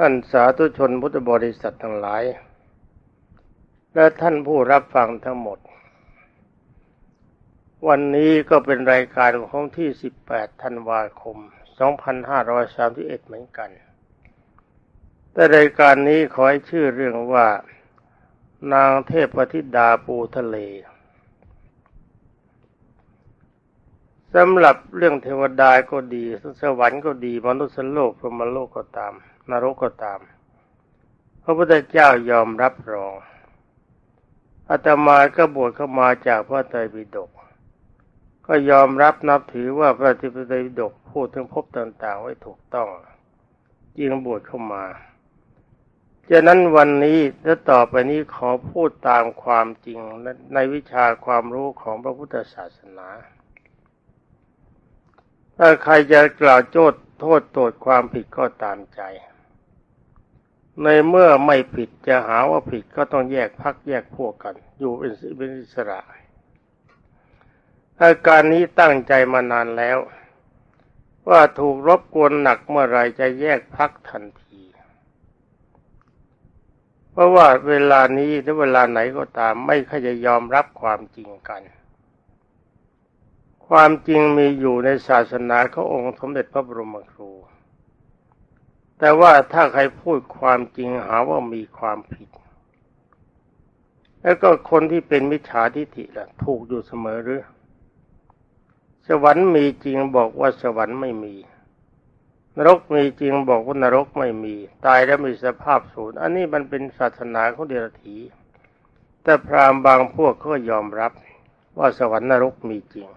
ท่านสาธุชนพุทธบริษัททั้งหลาย และท่านผู้รับฟังทั้งหมด วันนี้ก็เป็นรายการของที่ 18 ธันวาคม 2531 เหมือนกัน แต่รายการนี้ขอให้ชื่อเรื่องว่า นางเทพธิดาปูทะเลสำหรับเรื่องเทวดาก็ดี สวรรค์ก็ดี มนุษย์โลกพรหมโลกก็ตาม นรกก็ตาม พระพุทธเจ้ายอมรับรองอาตมาก็บวชเข้ามาจากพระไตรปิฎกก็ยอมรับนับถือว่าพระไตรปิฎกพูดถึงภพต่างๆไว้ถูกต้องยิงบวชเข้ามาจากนั้นวันนี้และต่อไปนี้ขอพูดตามความจริงในวิชาความรู้ของพระพุทธศาสนา ถ้าใครจะกล่าวโจทย์โทษโทษความผิดก็ตามใจ ในเมื่อไม่ผิดจะหาว่าผิดก็ต้องแยกพักแยกพวกกัน อยู่เป็นอิสระอาการนี้ตั้งใจมานานแล้ว ว่าถูกรบกวนหนักเมื่อไรจะแยกพักทันที เพราะว่าเวลานี้หรือเวลาไหนก็ตามไม่ค่อยจะยอมรับความจริงกัน ความจริงมีอยู่ในศาสนาขององค์สมเด็จพระบรมครู แต่ว่าถ้าใครพูดความจริงหาว่ามีความผิด แล้วก็คนที่เป็นมิจฉาทิฏฐิล่ะ ถูกอยู่เสมอหรือ สวรรค์มีจริงบอกว่าสวรรค์ไม่มี นรกมีจริงบอกว่านรกไม่มี ตายแล้วมีสภาพสูญอันนี้มันเป็นศาสนาของเดรัจฉี แต่พราหมณ์บางพวกก็ยอมรับว่าสวรรค์นรกมีจริง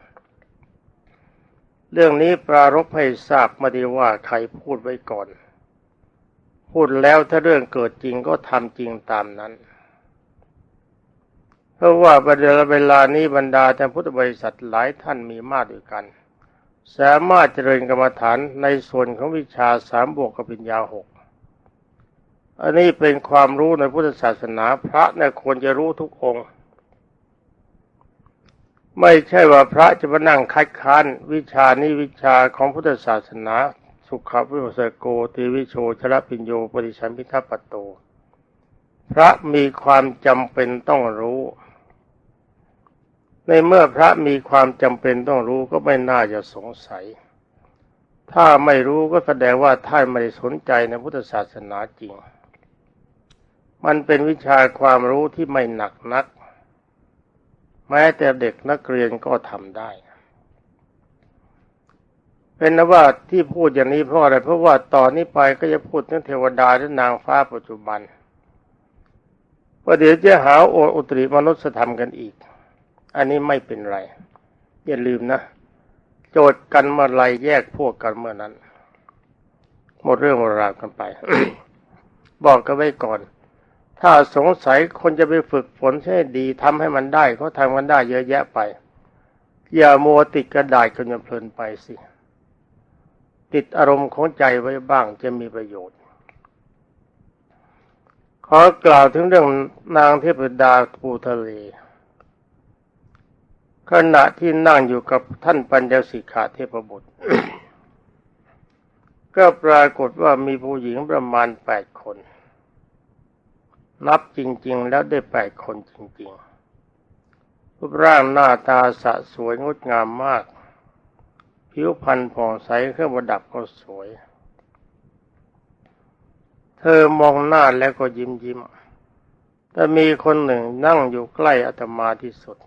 เรื่องนี้ปรารบให้ทราบมาดีว่าใครพูดไว้ก่อน พูดแล้วถ้าเรื่องเกิดจริงก็ทำจริงตามนั้น เพราะว่าประเดี๋ยวเวลานี้บรรดาท่านพุทธบริษัทหลายท่านมีมากด้วยกัน สามารถเจริญกรรมฐานในส่วนของวิชาสามบวกกับปัญญาหกอันนี้เป็นความรู้ในพุทธศาสนาพระเนี่ยควรจะรู้ทุกองค์ ไม่ใช่ว่าพระจะมานั่งคัดค้านวิชานี้วิชาของพุทธศาสนา สุขวิปัสสโกติวิโชชลปิญโยปริชันพิทัปโต พระมีความจำเป็นต้องรู้ ในเมื่อพระมีความจำเป็นต้องรู้ก็ไม่น่าจะสงสัย ถ้าไม่รู้ก็แสดงว่าท่านไม่ได้สนใจในพุทธศาสนาจริง มันเป็นวิชาความรู้ที่ไม่หนักนัก แม้แต่เด็กนักเรียนก็ทำได้ เป็นนว่าที่พูดอย่างนี้เพราะอะไรเพราะว่าตอนนี้ไปก็จะพูดถึงเทวดาและนางฟ้าปัจจุบันว่าเดี๋ยวจะหาโออุตริมนุษยธรรมกันอีก อันนี้ไม่เป็นไร อย่าลืมนะ โจทย์กันเมื่อไรแยกพวกกันเมื่อนั้น หมดเรื่องหมดราวกันไป บอกกันไว้ก่อน ถ้าสงสัยคนจะไปฝึกฝนให้ดีทำให้มันได้เขาทำกันได้เยอะแยะไป อย่ามัวติดกระดาษจนเพลินไปสิ ติดอารมณ์ของใจไว้บ้างจะมีประโยชน์ ขอกล่าวถึงเรื่องนางเทพดาปูทะเล ขณะที่นั่งอยู่กับท่านปัญญสิกขาเทพบุตร ก็ปรากฏว่ามีผู้หญิงประมาณแปดคน นับจริง ๆ แล้วได้แปดคนจริง ๆ รูปร่างหน้าตาสะสวยงดงามมาก ผิวพรรณผ่องใสเครื่องประดับก็สวย เธอมองหน้าแล้วก็ยิ้มยิ้มแต่มีคนหนึ่งนั่งอยู่ใกล้อาตมาที่สุด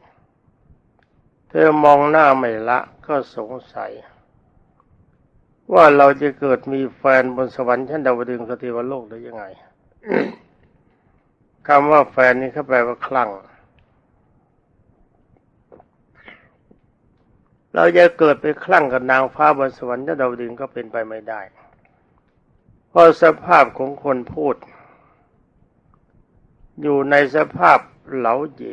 เธอมองหน้าไม่ละก็สงสัย ว่าเราจะเกิดมีแฟนบนสวรรค์ชั้นดาวดึงสติวโลกได้ยังไงคำว่าแฟนนี่เขาแปลว่าคลั่ง เราจะเกิดไปคลั่งกับนางฟ้าบนสวรรค์ชั้นดาวดึงก็เป็นไปไม่ได้ เพราะสภาพของคนพูด อยู่ในสภาพเหลาเย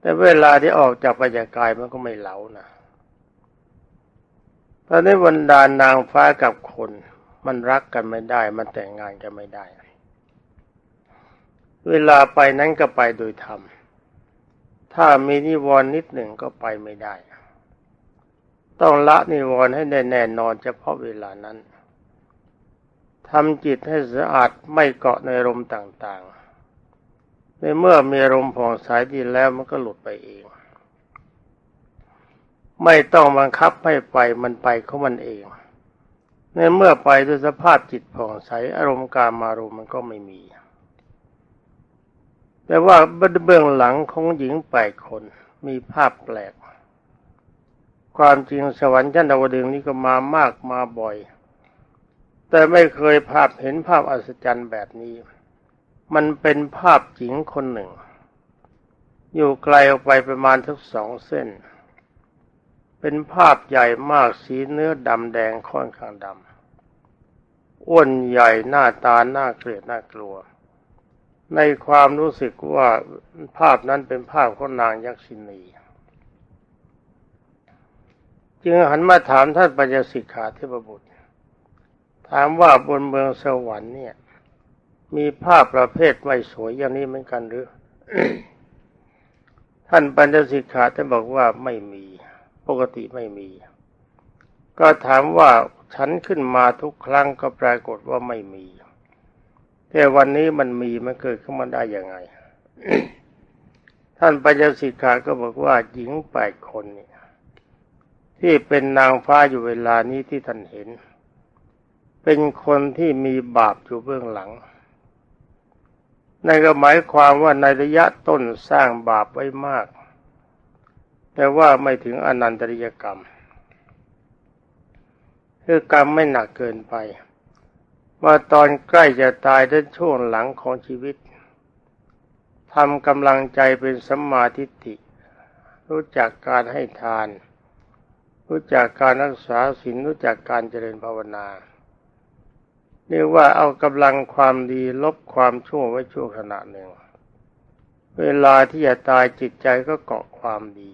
แต่เวลาที่ออกจากปัญญากายมันก็ไม่เหลานะตอนนี้วันดานนางฟ้ากับคน มันรักกันไม่ได้ มันแต่งงานกันไม่ได้ เวลาไปนั้นก็ไปโดยธรรม ถ้ามีนิวรณ์นิดหนึ่งก็ไปไม่ได้ ต้องละนิวรณ์ให้แน่นอนเฉพาะเวลานั้นทำจิตให้สะอาดไม่เกาะในลมต่างๆ ในเมื่อมีลมผ่องใสดีแล้วมันก็หลุดไปเอง ไม่ต้องบังคับให้ไปมันไปของมันเอง ในเมื่อไปด้วยสภาพจิตผ่องใสอารมณ์การมารมมันก็ไม่มี แต่ว่าเบื้องหลังของหญิงแปดคนมีภาพแปลก ความจริงสวรรค์ชั้นดาวดึงนี้ก็มามากมาบ่อย แต่ไม่เคยภาพเห็นภาพอัศจรรย์แบบนี้ มันเป็นภาพหญิงคนหนึ่ง อยู่ไกลออกไปประมาณทั้งสองเส้น เป็นภาพใหญ่มากสีเนื้อดำแดงค่อนข้างดำอ้วนใหญ่หน้าตาหน้าเกลียดหน่ากลัว ในความรู้สึกว่าภาพนั้นเป็นภาพของนางยักษินี จึงหันมาถามท่านปัญญสิกขาเทพบุตร ถามว่าบนเมืองสวรรค์เนี่ย มีภาพประเภทไม่สวยอย่างนี้เหมือนกันหรือ ท่านปัญญสิกขาท่านบอกว่าไม่มี ปกติไม่มี ก็ถามว่าฉันขึ้นมาทุกครั้งก็ปรากฏว่าไม่มี แต่วันนี้มันมีมันเกิดขึ้นมาได้ยังไง ท่านปัญญสิกขาก็บอกว่าหญิงแปดคนเนี่ยที่เป็นนางฟ้าอยู่เวลานี้ที่ท่านเห็น เป็นคนที่มีบาปอยู่เบื้องหลังนั่นก็หมายความว่าในระยะต้นสร้างบาปไว้มาก แต่ว่าไม่ถึงอนันตริยกรรม คือกรรมไม่หนักเกินไป ว่าตอนใกล้จะตายด้านช่วงหลังของชีวิตทำกำลังใจเป็นสัมมาทิฏฐิ รู้จักการให้ทาน รู้จักการรักษาศีลรู้จักการเจริญภาวนาเรียกว่าเอากำลังความดีลบความชั่วไว้ชั่วขณะหนึ่ง เวลาที่จะตายจิตใจก็เกาะความดี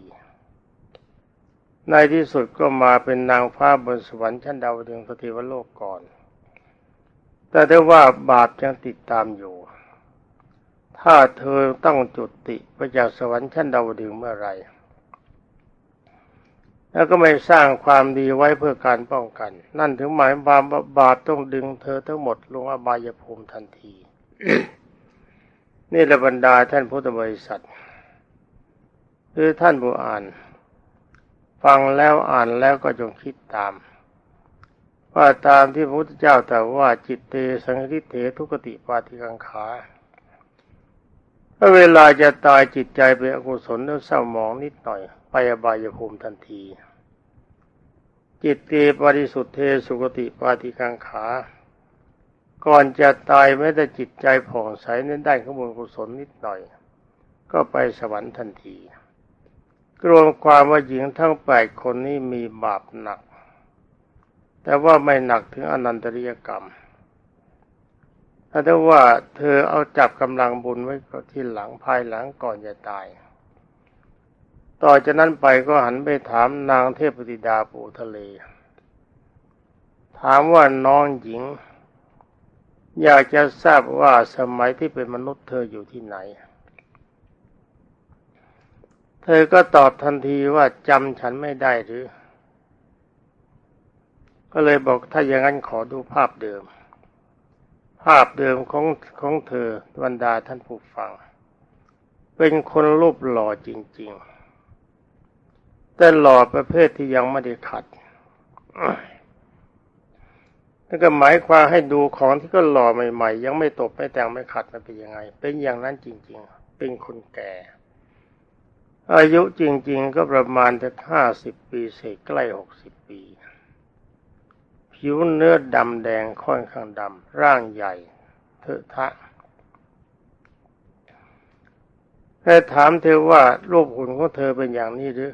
ในที่สุดก็มาเป็นนางฟ้าบนสวรรค์ชั้นดาวดึงสถิวโลกก่อน แต่ได้ว่าบาปยังติดตามอยู่ ถ้าเธอต้องจุติไปจากสวรรค์ชั้นดาวดึงเมื่อไร แล้วก็ไม่สร้างความดีไว้เพื่อการป้องกัน นั่นถึงหมายความว่าบาปต้องดึงเธอทั้งหมดลงอบายภูมิทันที นี่แหละบรรดาท่านพุทธบริษัทคือท่านผู้อ่าน ฟังแล้วอ่านแล้วก็จงคิดตาม ว่าตามที่พระพุทธเจ้าแต่ว่าจิตเตสังคิเถทุกติปาติกังขาถ้าเวลาจะตายจิตใจเป็นอกุศลแล้วเศร้าหมองนิดหน่อยไปอบายภูมิทันที จิตเตปริสุทธเทสุกติปาติกังขา ก่อนจะตายแม้แต่จิตใจผ่องใสในด้ขบุญกุศลนิดหน่อย ก็ไปสวรรค์ทันทีรวมความว่าหญิงทั้งแปดคนนี้มีบาปหนัก แต่ว่าไม่หนักถึงอนันตริยกรรมถ้าว่าเธอเอาจับกำลังบุญไว้ที่หลังภายหลังก่อนจะตาย ต่อจากนั้นไปก็หันไปถามนางเทพธิดาปู่ทะเล ถามว่าน้องหญิง อยากจะทราบว่าสมัยที่เป็นมนุษย์เธออยู่ที่ไหน เธอก็ตอบทันทีว่าจำฉันไม่ได้หรือ ก็เลยบอกถ้าอย่างนั้นขอดูภาพเดิม ภาพเดิมของของเธอบรรดาท่านผู้ฟัง เป็นคนรูปหล่อจริง ๆ แต่หล่อประเภทที่ยังไม่ได้ขัดนั่นก็หมายความให้ดูของที่ก็หล่อใหม่ๆ ยังไม่ตบไม่แต่งไม่ขัดมันเป็นยังไง เป็นอย่างนั้นจริง ๆ เป็นคนแก่ อายุจริง ๆ ก็ประมาณจะห้าสิบปีเศษใกล้หกสิบปี ผิวเนื้อดำแดงค่อนข้างดำร่างใหญ่เถอะทะแต่ถามเธอว่ารูปหุ่นของเธอเป็นอย่างนี้หรือ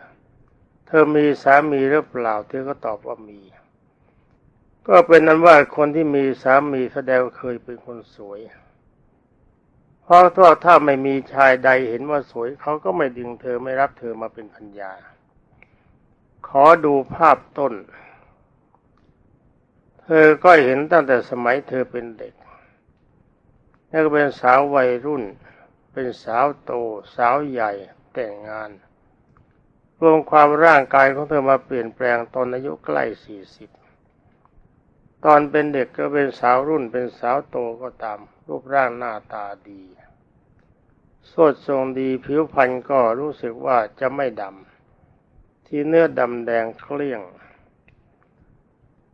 เธอมีสามีหรือเปล่า เธอก็ตอบว่ามี ก็เป็นนั้นว่าคนที่มีสามีแสดงเคยเป็นคนสวย เพราะถ้าถ้าไม่มีชายใดเห็นว่าสวยเขาก็ไม่ดึงเธอไม่รับเธอมาเป็นพัญญา ขอดูภาพต้น เธอก็เห็นตั้งแต่สมัยเธอเป็นเด็ก แล้วก็เป็นสาววัยรุ่น เป็นสาวโต สาวใหญ่แต่งงาน รวมความร่างกายของเธอมาเปลี่ยนแปลงตอนอายุใกล้สี่สิบ ตอนเป็นเด็กก็เป็นสาวรุ่น เป็นสาวโตก็ตาม รูปร่างหน้าตาดีสดทรงดีผิวพรรณก็รู้สึกว่าจะไม่ดำ ที่เนื้อดำแดงเคลี่ยง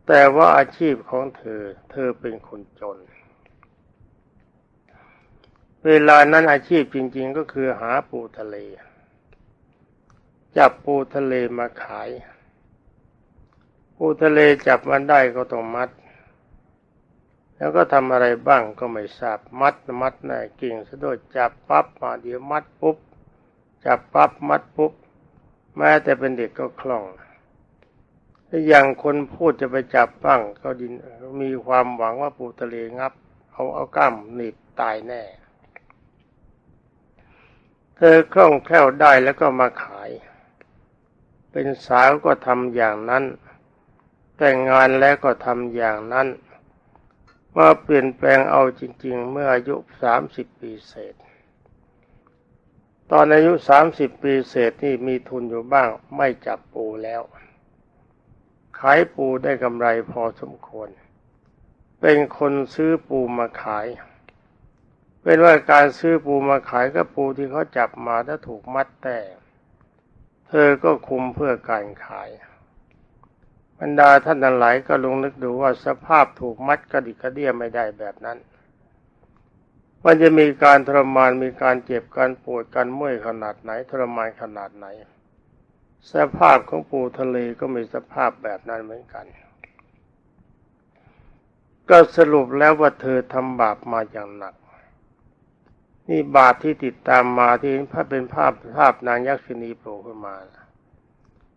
แต่ว่าอาชีพของเธอ เธอเป็นคนจน เวลานั้นอาชีพจริง ๆ ก็คือหาปูทะเล จับปูทะเลมาขาย ปูทะเลจับมันได้ก็ต้องมัด แล้วก็ทำอะไรบ้างก็ไม่ทราบมัดมัดน่ะเก่งซะด้วยจับปั๊บมาเดี๋ยวมัดปุ๊บจับปั๊บมัดปุ๊บแม้แต่เป็นเด็กก็คล่อง อย่างคนพูดจะไปจับบ้างก็ดินมีความหวังว่าปูทะเลงับ เอาเอากล้ามหนีบตายแน่ เธอคล่องแคล่วได้แล้วก็มาขาย เป็นสาวก็ทำอย่างนั้น แต่งงานแล้วก็ทำอย่างนั้น มาเปลี่ยนแปลงเอาจริง ๆ เมื่ออายุสามสิบปีเศษ ตอนอายุสามสิบปีเศษนี่มีทุนอยู่บ้างไม่จับปูแล้ว ขายปูได้กำไรพอสมควร เป็นคนซื้อปูมาขาย เป็นว่าการซื้อปูมาขายก็ปูที่เขาจับมาถ้าถูกมัดแต่เธอก็คุมเพื่อการขายบรรดาท่านทั้งหลายก็ลงนึกดูว่าสภาพถูกมัดกระดิกกระเดี้ยไม่ได้แบบนั้น มันจะมีการทรมานมีการเจ็บการปวดการเมื่อยขนาดไหนทรมานขนาดไหน สภาพของปูทะเลก็มีสภาพแบบนั้นเหมือนกัน ก็สรุปแล้วว่าเธอทำบาปมาอย่างหนัก นี่บาปที่ติดตามมาที่พระเป็นภาพภาพนางยักษินีโผล่ขึ้นมา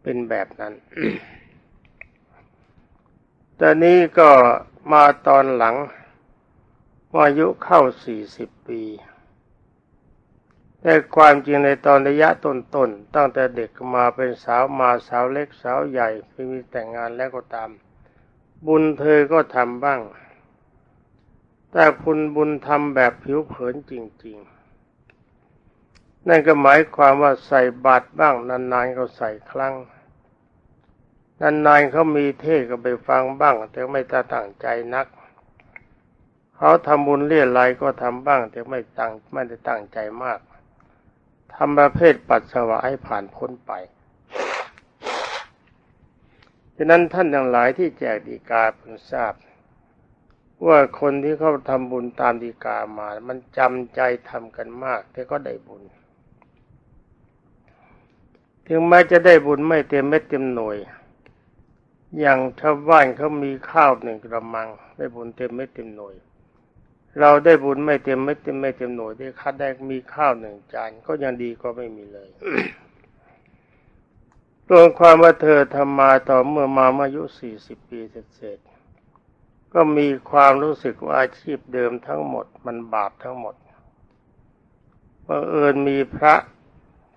เป็นแบบนั้น แตอนนี้ก็มาตอนหลังอายุเข้าสี่สิบปี แต่ความจริงในตอนระยะต้นๆตั้งแต่เด็กมาเป็นสาวมาสาวเล็กสาวใหญ่ไปมีแต่งงานแล้วก็ตาม บุญเธอก็ทำบ้าง แต่คุณบุญทำแบบผิวเผินจริง ๆ นั่นก็หมายความว่าใส่บาตรบ้าง นานๆก็ใส่ครั้งนานๆเขามีเทศก็ไปฟังบ้าง แต่ไม่ตั้งใจนัก เขาทำบุญเรียไรก็ทำบ้าง แต่ไม่ตั้งไม่ได้ตั้งใจมาก ทำประเภทปัสสาวะให้ผ่านพ้นไปฉะนั้นท่านทั้งหลายที่แจกดีกาเพิ่งทราบ ว่าคนที่เขาทำบุญตามดีกามา มันจำใจทำกันมาก แต่ก็ได้บุญ ถึงแม้จะได้บุญไม่เต็มเม็ดเต็มหน่วย อย่างชาวบ้านเขามีข้าวหนึ่งกระมัง ได้บุญเต็มไม่เต็มหน่วย เราได้บุญไม่เต็มไม่เต็มไม่เต็มหน่วยได้คัดได้มีข้าวหนึ่งจานก็ยังดีก็ไม่มีเลยรวมความว่าเธอทำมาต่อเมื่อมาอายุสี่สิบปีเศษก็มีความรู้สึกว่าอาชีพเดิมทั้งหมดมันบาปทั้งหมดบังเอิญมีพระ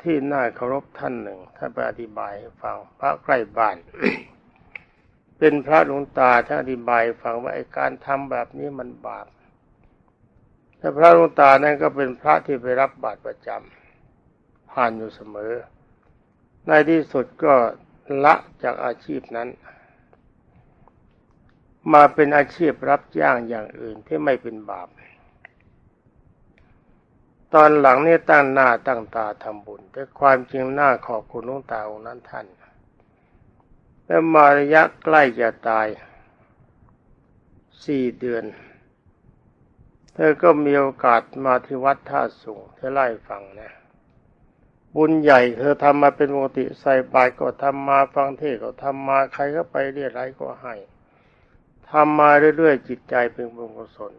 ที่น่าเคารพท่านหนึ่งท่านไปอธิบายให้ฟังพระใกล้บ้าน เป็นพระหลวงตาท่านอธิบายฟังว่าไอ้การทำแบบนี้มันบาป แต่พระลวงตานั้นก็เป็นพระที่ไปรับบาตรประจำผ่านอยู่เสมอ ในที่สุดก็ละจากอาชีพนั้น มาเป็นอาชีพรับจ้างอย่างอื่นที่ไม่เป็นบาป ตอนหลังนี่ตั้งหน้าตั้งตาทำบุญ แต่ความจริงหน้าขอบคุณลวงตาองค์นั้นท่านแล้วมาระยะใกล้จะตายสี่เดือน ธอก็มีโอกาสมาที่วัดท่าสูงเธอไล่ฟังนะ บุญใหญ่ เธอทำมาเป็นปกติใส่บาตรก็ทำมาฟังเทศก็ทำมาใครก็ไปเรียรไรก็ให้ทำมาเรื่อยๆจิตใจเป็นบุญกุศล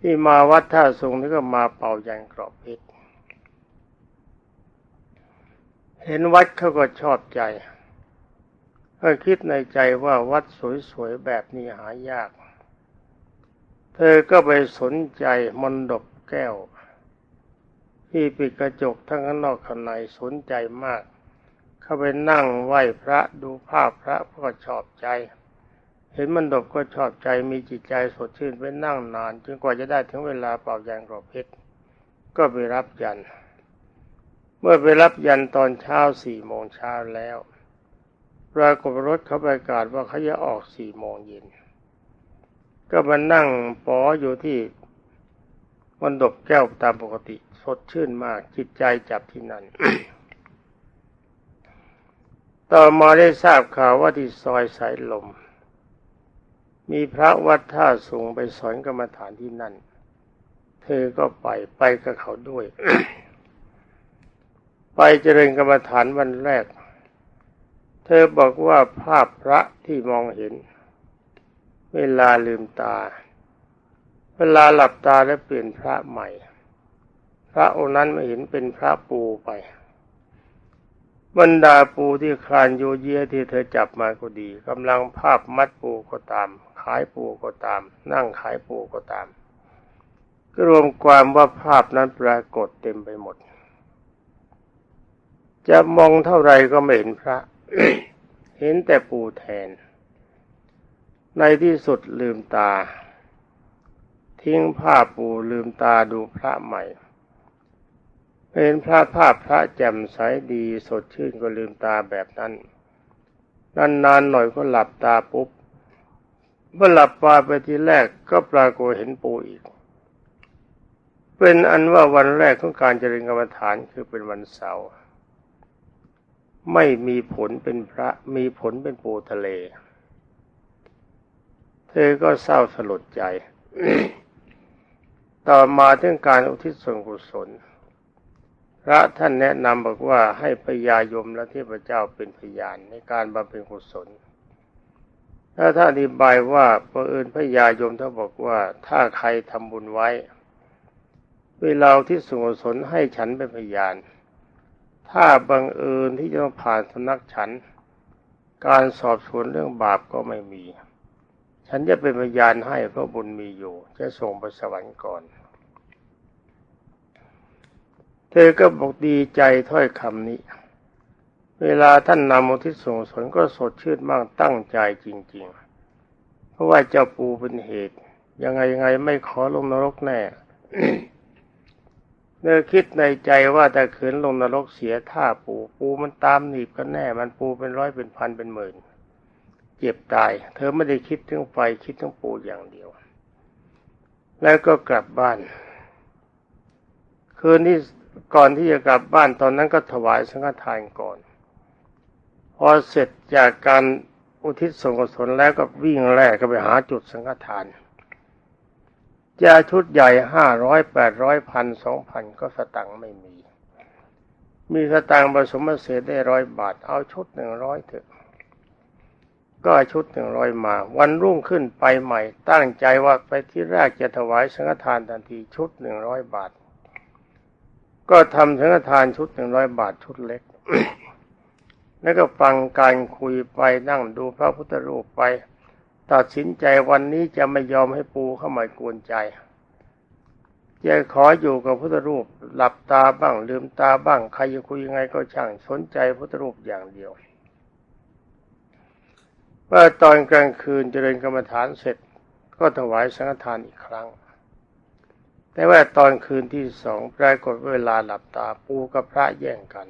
ที่มาวัดท่าสูงนี่ก็มาเป่ายันกรอบพชรเห็นวัดเขาก็ชอบใจก็คิดในใจว่าวัดสวยๆแบบนี้หายาก เธอก็ไปสนใจมนดบแก้ว ที่ปิดกระจกทั้งข้างนอกข้างในสนใจมาก เข้าไปนั่งไหว้พระดูภาพพระก็ชอบใจ เห็นมันดบก็ชอบใจมีจิตใจสดชื่นไปนั่งนานจนกว่าจะได้ถึงเวลาเป่ายางกรอบเพชรก็ไปรับยัน เมื่อไปรับยันตอนเช้าสี่โมงเช้าแล้วปรากฏรถเขาประกาศว่าเขาจะออกสี่โมงเย็น ก็มานั่งปออยู่ที่มันดบแก้วตามปกติ สดชื่นมากจิตใจจับที่นั่น ต่อมาได้ทราบข่าวว่าที่ซอยสายลม มีพระวัดท่าสูงไปสอนกรรมฐานที่นั่น เธอก็ไปไปกับเขาด้วย ไปเจริญกรรมฐานวันแรก เธอบอกว่าภาพพระที่มองเห็น เวลาลืมตา เวลาหลับตาแล้วเปลี่ยนพระใหม่ พระองค์นั้นไม่เห็นเป็นพระปูไป บรรดาปูที่คลานโยเยที่เธอจับมาก็ดีกำลังภาพมัดปูก็ตาม ขายปูก็ตาม นั่งขายปูก็ตามก็รวมความว่าภาพนั้นปรากฏเต็มไปหมด จะมองเท่าไรก็ไม่เห็นพระ เห็นแต่ปูแทน ในที่สุดลืมตา ทิ้งผ้าปูลืมตาดูพระใหม่เห็นพระภาพพระแจ่มใสดีสดชื่นก็ลืมตาแบบนั้นนานๆหน่อยก็หลับตาปุ๊บเมื่อหลับตาไปทีแรกก็ปรากฏเห็นปูอีก เป็นอันว่าวันแรกของการเจริญกรรมฐานคือเป็นวันเสาร์ไม่มีผลเป็นพระมีผลเป็นปูทะเล ธอก็เศร้าสลดใจ ต่อมาถึงการอุทิศส่วนกุศล พระท่านแนะนำบอกว่าให้พญายมและเทพเจ้าเป็นพยานในการบำเพ็ญกุศล ถ้าท่านอธิบายว่าประเอิญพญายมท่านบอกว่าถ้าใครทำบุญไว้ เวลาที่ส่วนกุศลให้ฉันเป็นพยาน ถ้าบังเอิญที่จะต้องผ่านสำนักฉัน การสอบสวนเรื่องบาปก็ไม่มี ฉันจะเป็นพยานให้เพราะบุญมีอยู่ จะส่งไปสวรรค์ก่อน เธอก็บอกดีใจถ้อยคำนี้ เวลาท่านนำอุทิศส่งสนก็สดชื่นมากตั้งใจจริง ๆ เพราะว่าเจ้าปูเป็นเหตุ ยังไงยังไงไม่ขอลงนรกแน่เนื้อคิดในใจว่าแต่ขืนลงนรกเสียท่าปูปูมันตามหนีบกันแน่ มันปูเป็นร้อยเป็นพันเป็นหมื่น เจ็บตาย เธอไม่ได้คิดถึงไฟคิดถึงปูอย่างเดียว แล้วก็กลับบ้าน คืนที่ก่อนที่จะกลับบ้านตอนนั้นก็ถวายสังฆทานก่อน พอเสร็จจากการอุทิศส่วนกุศลแล้วก็วิ่งแล่ก็ไปหาจุดสังฆทานจะชุดใหญ่ห้าร้อยแปดร้อยพันสองพันก็สตังค์ไม่มี มีสตังค์ผสมเศษได้ร้อยบาท เอาชุดหนึ่งร้อยเถอะ ก็ชุดหนึ่งร้อยมา วันรุ่งขึ้นไปใหม่ ตั้งใจว่าไปที่แรกจะถวายสังฆทานทันทีชุดหนึ่งร้อยบาท ก็ทำสังฆทานชุดหนึ่งร้อยบาทชุดเล็ก แล้วก็ฟังการคุยไปนั่งดูพระพุทธรูปไป ตัดสินใจวันนี้จะไม่ยอมให้ปูเข้ามากวนใจจะขออยู่กับพุทธรูป หลับตาบ้างลืมตาบ้างใครจะคุยยังไงก็ช่างสนใจพุทธรูปอย่างเดียว เมื่อตอนกลางคืนเจริญกรรมฐานเสร็จ ก็ถวายสังฆทานอีกครั้ง แต่ว่าตอนคืนที่สองปรากฏเวลาหลับตาปูกับพระแย่งกัน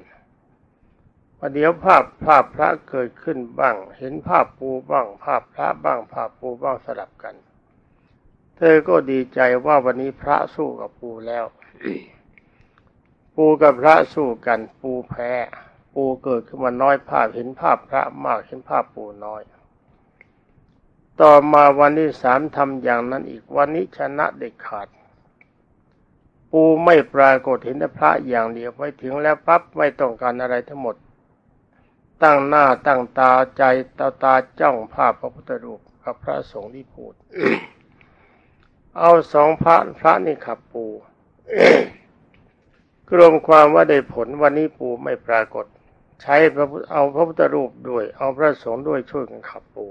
ประเดี๋ยวภาพภาพพระเกิดขึ้นบ้าง เห็นภาพปูบ้าง ภาพพระบ้าง ภาพปูบ้างสลับกัน เธอก็ดีใจว่าวันนี้พระสู้กับปูแล้ว ปูกับพระสู้กัน ปูแพ้ ปูเกิดขึ้นมาน้อยภาพเห็นภาพพระมากเห็นภาพปูน้อย ต่อมาวันที่สามทำอย่างนั้นอีกวันนี้ชนะเด็กขาด ปูไม่ปรากฏเห็นพระอย่างเดียวไปถึงแล้วปั๊บไม่ต้องการอะไรทั้งหมด ตั้งหน้าตั้งตาใจตาตาจ้องภาพพระพุทธรูปกับพระสงฆ์ที่พูด เอาสองพระพระนี่ขับปูกรวมความว่าได้ผลวันนี้ปูไม่ปรากฏ ใช้พระเอาพระพุทธรูปด้วย เอาพระสงฆ์ด้วยช่วยกันขับปู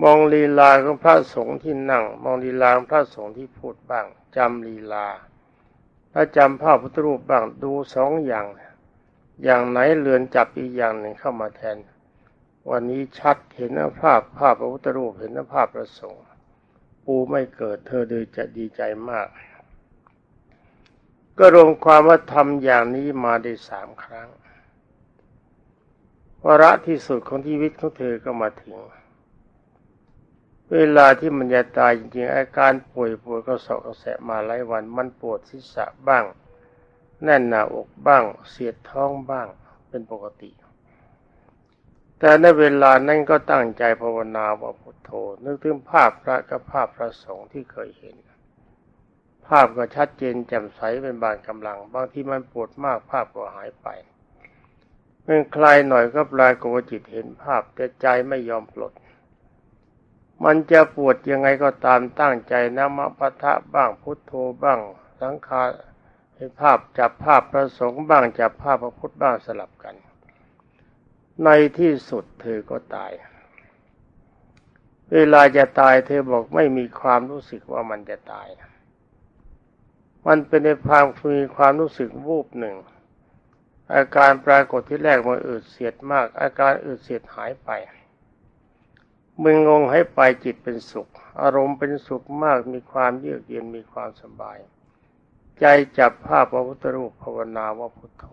มองลีลาของพระสงฆ์ที่นั่ง มองลีลาของพระสงฆ์ที่พูดบ้างจำลีลาถ้าจำภาพพุทธรูปบ้างดูสองอย่าง อย่างไหนเลือนจับอีกอย่างหนึ่งเข้ามาแทน วันนี้ชัดเห็นภาพภาพพระพุทธรูปเห็นภาพพระสงฆ์ปูไม่เกิดเธอเลยจะดีใจมาก ก็รวมความว่าทำอย่างนี้มาได้สามครั้งวาระที่สุดของชีวิตของเธอก็มาถึง เวลาที่มันจะตายจริงๆ อาการป่วยป่วยก็สอกระแสมาหลายวัน มันปวดศีรษะบ้าง แน่นหน้าอกบ้าง เสียดท้องบ้าง เป็นปกติ แต่ในเวลานั้นก็ตั้งใจภาวนาว่าพุทโธ นึกถึงภาพพระกับภาพพระสงฆ์ที่เคยเห็น ภาพก็ชัดเจนแจ่มใสเป็นบางกำลัง บางที่มันปวดมากภาพก็หายไปเมื่อคลายหน่อยก็ปลายโกจิตเห็นภาพแต่ใจไม่ยอมปลด มันจะปวดยังไงก็ตามตั้งใจนะมะปะทะบ้างพุทโธบ้าง สังขารให้ภาพจับภาพพระสงฆ์บ้างจับภาพพระพุทธบ้างสลับกัน ในที่สุดเธอก็ตาย เวลาจะตายเธอบอกไม่มีความรู้สึกว่ามันจะตาย มันเป็นในความมีความรู้สึกวูบหนึ่ง อาการปรากฏที่แรกมันอืดเสียดมาก อาการอืดเสียดหายไป มึงงงให้ไปจิตเป็นสุข อารมณ์เป็นสุขมากมีความเยือกเย็นมีความสบาย ใจจับภาพพระพุทธรูปภาวนาว่าพุทโธ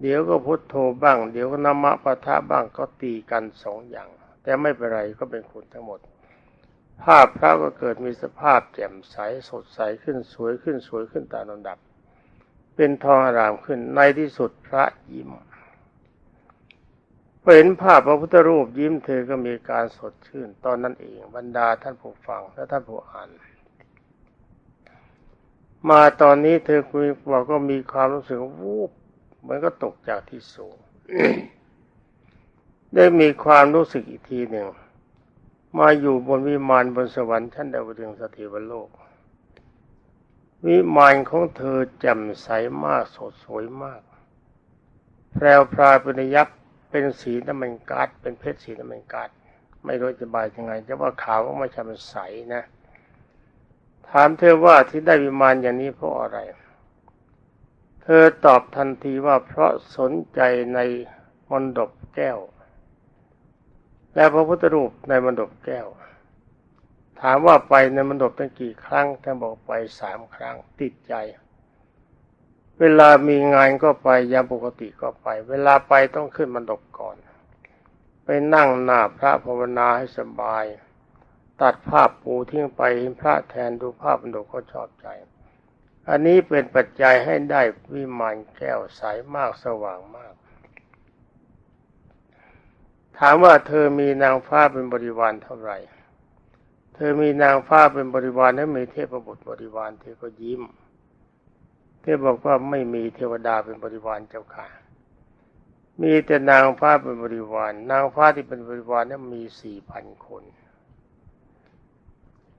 เดี๋ยวก็พุทโธบ้าง เดี๋ยวก็นามะปะทะบ้างก็ตีกันสองอย่าง แต่ไม่เป็นไรก็เป็นคุณทั้งหมด ภาพพระก็เกิดมีสภาพแจ่มใสสดใสขึ้นสวยขึ้นสวยขึ้นตามลำดับ เป็นทองอารามขึ้นในที่สุดพระยิ้ม เห็นภาพพระพุทธรูปยิ้มเธอก็มีการสดชื่น ตอนนั้นเองบรรดาท่านผู้ฟังและท่านผู้อ่าน มาตอนนี้เธอคุยบอกก็มีความรู้สึกวูบเหมือนก็ตกจากที่สูงได้มีความรู้สึกอีกทีหนึ่ง มาอยู่บนวิมานบนสวรรค์ชั้นดาวดึงสถิวโลก วิมานของเธอแจ่มใสมากสดสวยมากแพรวพรายเป็นยับ เป็นสีน้ำมันกาดเป็นเพชรสีน้ำมันกาดไม่รู้จะบายยังไงจะว่าขาวก็ไม่ใช่มันใสนะ ถามเธอว่าที่ได้วิมานอย่างนี้เพราะอะไร เธอตอบทันทีว่าเพราะสนใจในมนดบแก้ว และพระพุทธรูปในมนดบแก้ว ถามว่าไปในมณฑปตั้งกี่ครั้งท่านบอกไปสามครั้งติดใจ เวลามีงานก็ไปยามปกติก็ไป เวลาไปต้องขึ้นมณฑปก่อน ไปนั่งหน้าพระภาวนาให้สบาย ตัดภาพปูทิ้งไปเห็นพระแทนดูภาพมณฑปก็ชอบใจ อันนี้เป็นปัจจัยให้ได้วิมานแก้วใสมากสว่างมาก ถามว่าเธอมีนางฟ้าเป็นบริวารเท่าไหร่เธอมีนางฟ้าเป็นบริวารและมีเทพบุตรบริวารเธอก็ยิ้ม เธอบอกว่าไม่มีเทวดาเป็นบริวารเจ้าค่ะมีแต่นางฟ้าเป็นบริวาร นางฟ้าที่เป็นบริวารนั้นมีสี่พันคน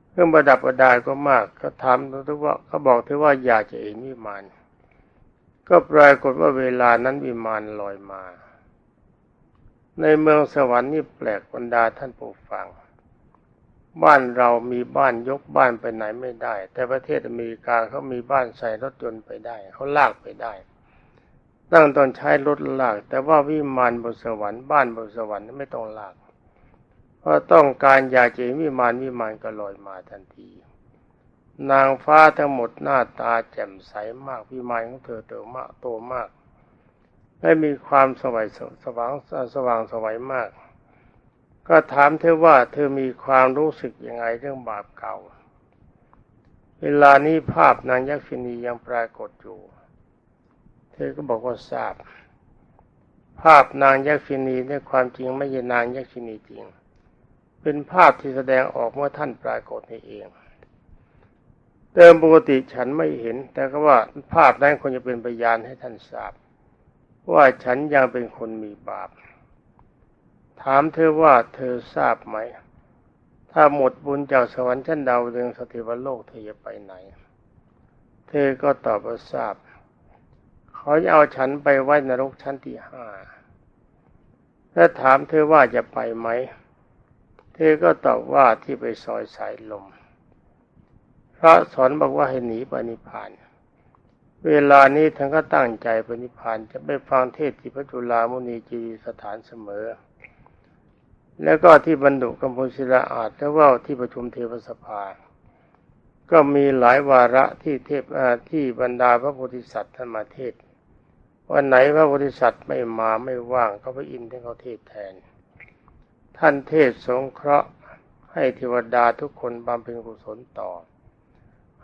เครื่องประดับประดาก็มากก็ถามเธอว่าเขาบอกเธอว่าอยากจะเห็นวิมาน ก็ปรากฏว่าเวลานั้นวิมานลอยมา ในเมืองสวรรค์นี่แปลกบรรดาท่านผู้ฟัง บ้านเรามีบ้านยกบ้านไปไหนไม่ได้ แต่ประเทศอเมริกาเขามีบ้านใส่รถยนต์ไปได้เขาลากไปได้ตั้งตอนใช้รถลาก แต่ว่าวิมานบนสวรรค์บ้านบนสวรรค์ไม่ต้องลาก เพราะต้องการอยากจะวิมานวิมานก็ลอยมาทันที นางฟ้าทั้งหมดหน้าตาแจ่มใสมากวิมานของเธอโตมมากโตมากและมีความสว่างสว่างสว่างสวัยมาก ก็ถามเธอว่าเธอมีความรู้สึกยังไงเรื่องบาปเก่า เวลานี้ภาพนางยักษินียังปรากฏอยู่ เธอก็บอกว่าทราบ ภาพนางยักษินีในความจริงไม่ใช่นางยักษินีจริง เป็นภาพที่แสดงออกเมื่อท่านปรากฏในเองเดิมปกติฉันไม่เห็น แต่ก็ว่าภาพนั้นควรจะเป็นพยานให้ท่านทราบ ว่าฉันยังเป็นคนมีบาป ถามเธอว่าเธอทราบไหม ถ้าหมดบุญจากสวรรค์ชั้นดาวดึงสถิวโลกเธอจะไปไหน เธอก็ตอบว่าทราบ เขาจะเอาฉันไปไว้นรกชั้นที่ห้าและถามเธอว่าจะไปไหม เธอก็ตอบว่าที่ไปซอยสายลม พระสอนบอกว่าให้หนีปนิพานเวลานี้ท่านก็ตั้งใจปนิพพานจะไปฟังเทศที่พระจุลามุนีจีสถานเสมอ แล้วก็ที่บรรดุกัมพูศิลาอาจและว่าที่ประชุมเทวสภา ก็มีหลายวาระที่เทพที่บรรดาพระโพธิสัตว์ท่านมาเทศ วันไหนพระโพธิสัตว์ไม่มาไม่ว่างก็พระอินทร์ท่านเขาเทศแทน ท่านเทศสงเคราะห์ให้เทวดาทุกคนบำเพ็ญกุศลต่อ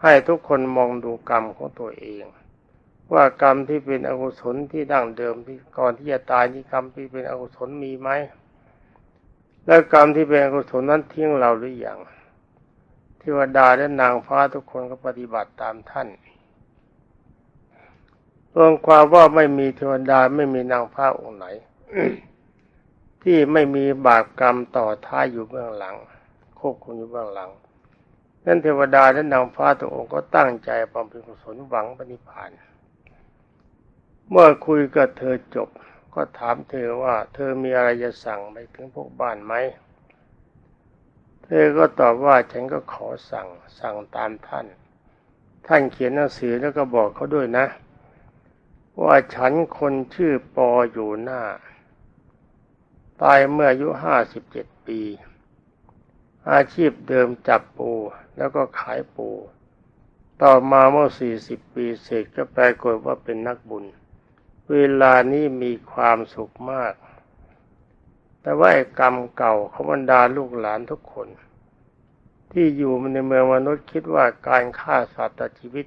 ให้ทุกคนมองดูกรรมของตัวเองว่ากรรมที่เป็นอกุศลที่ดั้งเดิมที่ก่อนที่จะตายนี่กรรมที่เป็นอกุศลมีไหม แล้วกรรมที่เป็นอกุศลนั้นทิ้งเราหรือยังเทวดาและนางฟ้าทุกคนก็ปฏิบัติตามท่านรวมความว่าไม่มีเทวดาไม่มีนางฟ้าองค์ไหน ที่ไม่มีบาปกรรมต่อท้ายอยู่เบื้องหลังควบคุมอยู่เบื้องหลังนั้นเทวดาและนางฟ้าทุกองค์ก็ตั้งใจบำเพ็ญกุศลหวังปณิพานเมื่อคุยกับเธอจบ ก็ถามเธอว่า เธอมีอะไรจะสั่งไปถึงพวกบ้านไหม เธอก็ตอบว่าฉันก็ขอสั่งสั่งตามท่าน ท่านเขียนหนังสือแล้วก็บอกเขาด้วยนะ ว่าฉันคนชื่อปออยู่หน้า ตายเมื่ออายุห้าสิบเจ็ดปี อาชีพเดิมจับปูแล้วก็ขายปู ต่อมาเมื่อสี่สิบปีเสร็จก็ปรากฏว่าเป็นนักบุญ เวลานี้มีความสุขมาก แต่ว่ากรรมเก่าของบรรดาลูกหลานทุกคน ที่อยู่ในเมืองมนุษย์คิดว่าการฆ่าสัตว์ตัดชีวิต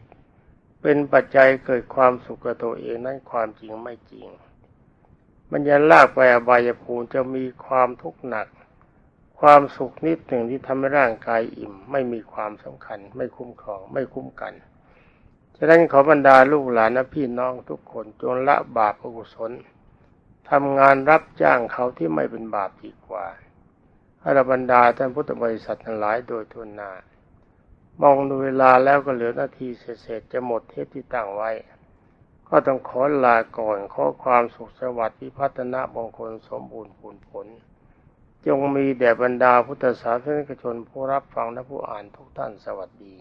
เป็นปัจจัยเกิดความสุขกับตัวเองนั้นความจริงไม่จริง มันจะลากไปอบายภูมิจะมีความทุกข์หนัก ความสุขนิดหนึ่งที่ทำให้ร่างกายอิ่ม ไม่มีความสำคัญ ไม่คุ้มครองไม่คุ้มกัน ฉะนั้นขอบรรดาลูกหลานและพี่น้องทุกคนจงละบาปอกุศลทำงานรับจ้างเขาที่ไม่เป็นบาปดีกว่าให้บรรดาท่านพุทธบริษัททั้งหลายโดยทุนนามองดูเวลาแล้วก็เหลือนาทีเศษจะหมดเทปที่ตั้งไว้ ก็ต้องขอลาก่อนขอความสุขสวัสดิ์พิพัฒนมงคลสมบูรณ์ผลผล จงมีแด่บรรดาพุทธศาสนิกชนผู้รับฟังและผู้อ่านทุกท่านสวัสดี